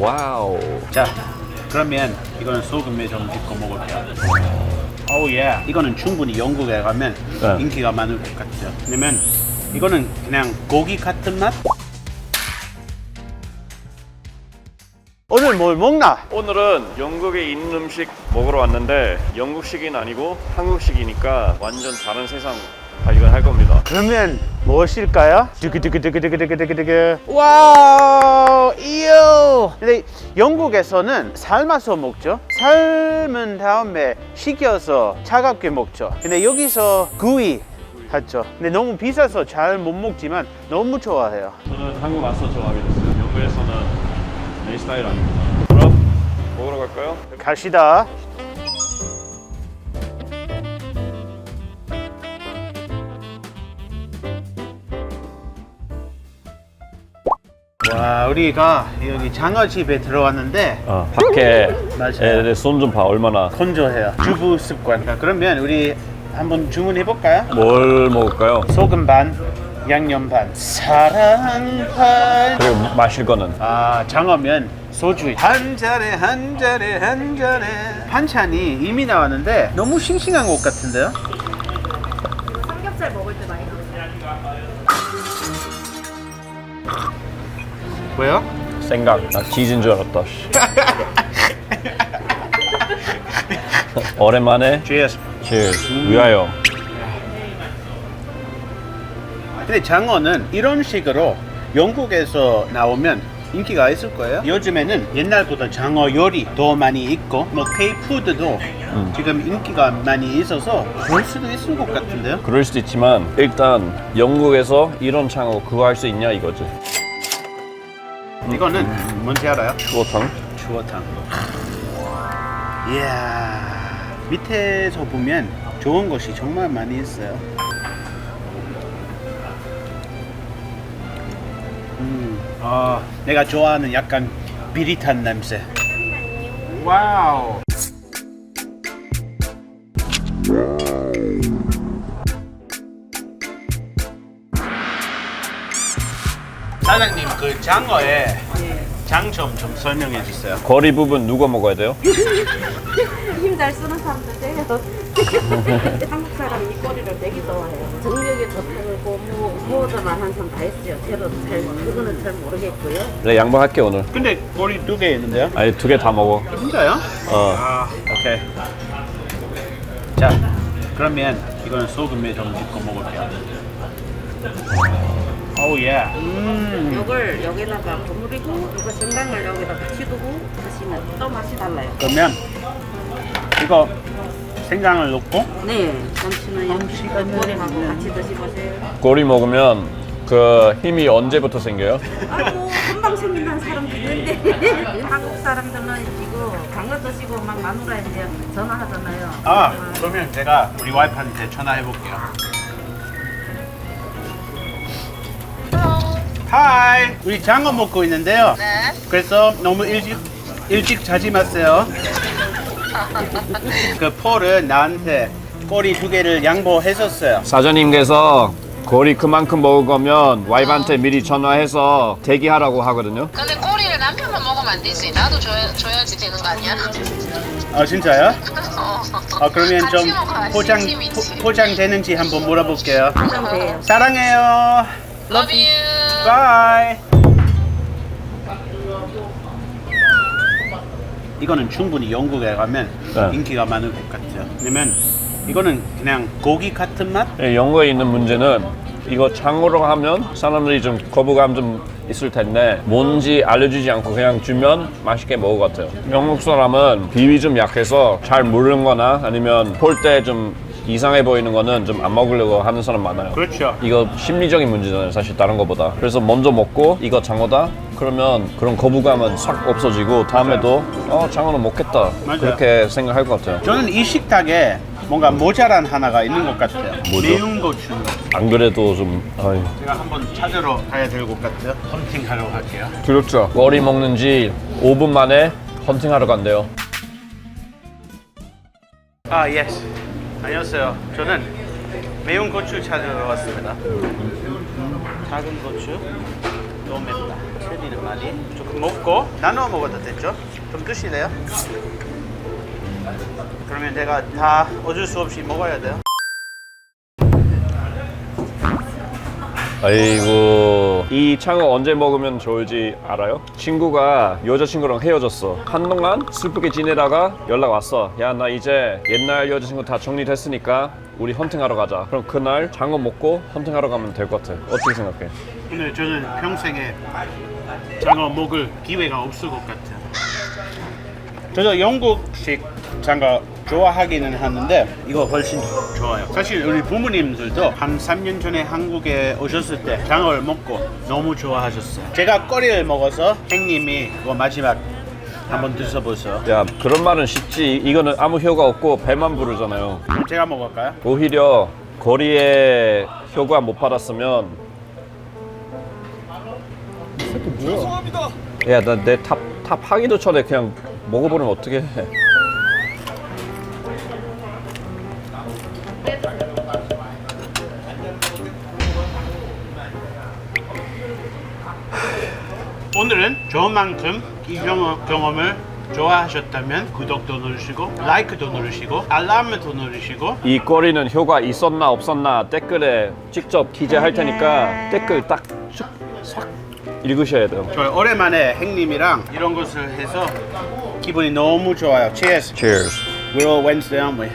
와우. 자, 그러면 이거는 소금에 좀 찍고 먹을게요. 오우 예. 이거는 충분히 영국에 가면 네. 인기가 많을 것 같아요. 왜냐면 이거는 그냥 고기 같은 맛? 오늘 뭘 먹나? 오늘은 영국에 있는 음식 먹으러 왔는데 영국식은 아니고 한국식이니까 완전 다른 세상 발견할 겁니다. 그러면 무엇일까요? 두구두구두구두구두구두구 와우 이요 근데 영국에서는 삶아서 먹죠 삶은 다음에 식혀서 차갑게 먹죠 근데 여기서 구이 하죠 근데 너무 비싸서 잘 못 먹지만 너무 좋아해요 저는 한국 와서 좋아하게 됐어요. 영국에서는 내 스타일 아닙니다. 그럼 먹으러 갈까요? 갑시다 와 우리가 여기 장어집에 들어왔는데 아, 밖에 맞아요. 손좀 봐 얼마나 건조해요. 주부 습관. 자, 그러면 우리 한번 주문해 볼까요? 뭘 먹을까요? 소금 반, 양념 반, 사랑 반. 그리고 마실 거는 아 장어면 소주 한 잔에 한 잔에 한 잔에 반찬이 이미 나왔는데 너무 싱싱한 것 같은데요? 왜요? 생각 나 치즈인 줄 알았다. 씨. 오랜만에 Cheers. cheers 위하여. 근데 장어는 이런 식으로 영국에서 나오면 인기가 있을 거예요. 요즘에는 옛날보다 장어 요리 더 많이 있고 뭐 K푸드도 지금 인기가 많이 있어서 그럴 수도 있을 것 같은데요. 그럴 수도 있지만 일단 영국에서 이런 창어 그거 할 수 있냐 이거지. 이거는 뭔지 알아요? 추어탕? 추어탕. 이야 밑에서 보면 좋은 것이 정말 많이 있어요. 음, 아 내가 좋아하는 약간 비릿한 냄새. 와우. 사장님 그 장어의 장점 좀 설명해 주세요. 거리 부분 누가 먹어야 돼요? 힘 잘 쓰는 사람들 때려서 한국 사람이 이 꼬리를 되게 좋아해요. 정력이 좋다고 뭐 말하는 사람 다 있어요. 저도 잘 그거는 잘 모르겠고요. 네 양보할게 오늘. 근데 머리 두 개 있는데요? 아니 두 개 다 먹어. 진짜요? 어. 아, 오케이. 자, 그러면 이거는 소금에 좀 찍고 먹을게요. 오우 예. 음. 이걸 여기다가 버무리고 이거 생강을 여기다 같이 두고 드시면 또 맛이 달라요. 그러면 이거 생강을 넣고 네, 잠시만요. 꼬리하고 같이 드셔보세요. 꼬리 먹으면 그 힘이 언제부터 생겨요? 아이고 금방 생긴다는 사람도 있는데 한국 사람들은 지금 강어 드시고 막 마누라 이제 전화하잖아요. 아, 그러면 제가 우리 와이프한테 전화해 볼게요. 하이, 우리 장어 먹고 있는데요. 네. 그래서 너무 일찍 일찍 자지 마세요. 그 폴은 나한테 꼬리 두 개를 양보했었어요. 사장님께서 거리 그만큼 먹을 거면 와이프한테 미리 전화해서 대기하라고 하거든요. 근데 꼬리를 남편만 먹으면 안 되지. 나도 줘야, 줘야지 되는 거 아니야? 아 진짜요? 어. 아 그러면 좀 같이 먹어야지. 포장 재밌지. 포, 장되는지 한번 물어볼게요. 안정돼요. 사랑해요. Love you. 바이. 이거는 충분히 영국에 가면 네. 인기가 많을 것 같아요. 왜냐면 이거는 그냥 고기 같은 맛? 네, 영어에 있는 문제는 이거 장어로 하면 사람들이 좀 거부감 좀 있을 텐데 뭔지 알려주지 않고 그냥 주면 맛있게 먹을 것 같아요. 영국 사람은 비위 좀 약해서 잘 모르는 거나 아니면 볼 때 좀 이상해 보이는 거는 좀 안 먹으려고 하는 사람 많아요. 그렇죠. 이거 심리적인 문제잖아요 사실 다른 거보다 그래서 먼저 먹고 이거 장어다 그러면 그런 거부감은 싹 없어지고 다음에도 어 장어는 먹겠다 맞아요. 그렇게 생각할 것 같아요 저는 이 식탁에 뭔가 모자란 하나가 있는 것 같아요. 뭐죠? 매운 고추. 안 그래도 좀 아유 제가 한번 찾으러 가야 될 것 같아요. 헌팅하러 갈게요. 두렵죠 머리 먹는 지 5분 만에 헌팅하러 간대요 아, 예스. 안녕하세요. 저는 매운 고추 찾으러 왔습니다. 작은 고추, 너무 맵다. 떨어지는 말이 조금 먹고 나눠 먹어도 되죠? 좀 드실래요? 그러면 제가 다 어쩔 수 없이 먹어야 돼요. 아이고 이 창어 언제 먹으면 좋을지 알아요? 친구가 여자친구랑 헤어졌어 한동안 슬프게 지내다가 연락 왔어 야 나 이제 옛날 여자친구 다 정리됐으니까 우리 헌팅하러 가자 그럼 그날 장어 먹고 헌팅하러 가면 될 것 같아 어떻게 생각해? 근데 저는 평생에 장어 먹을 기회가 없을 것 같아요. 저도 영국식 장어 좋아하기는 하는데 이거 훨씬 좋아요. 사실 우리 부모님들도 한 3년 전에 한국에 오셨을 때 장어를 먹고 너무 좋아하셨어요. 제가 꼬리를 먹어서 형님이 이거 마지막 한번 드셔보세요. 야 그런 말은 쉽지 이거는 아무 효과 없고 배만 부르잖아요 그럼 제가 먹을까요? 오히려 거리에 효과 못 받았으면 야나 내 탑 탑 하기도 전에 그냥 먹어보면 어떻게 해 오늘은 좋은 만큼 이 경험, 경험을 좋아하셨다면 구독도 누르시고 라이크도 누르시고 알람도 누르시고 이 꼬리는 효과 있었나 없었나 댓글에 직접 기재할 테니까 댓글 딱쭉싹 읽으셔야 돼요. 저희 오랜만에 형님이랑 이런 것을 해서 기분이 너무 좋아요. Cheers. Cheers. We're all Wednesday, aren't we?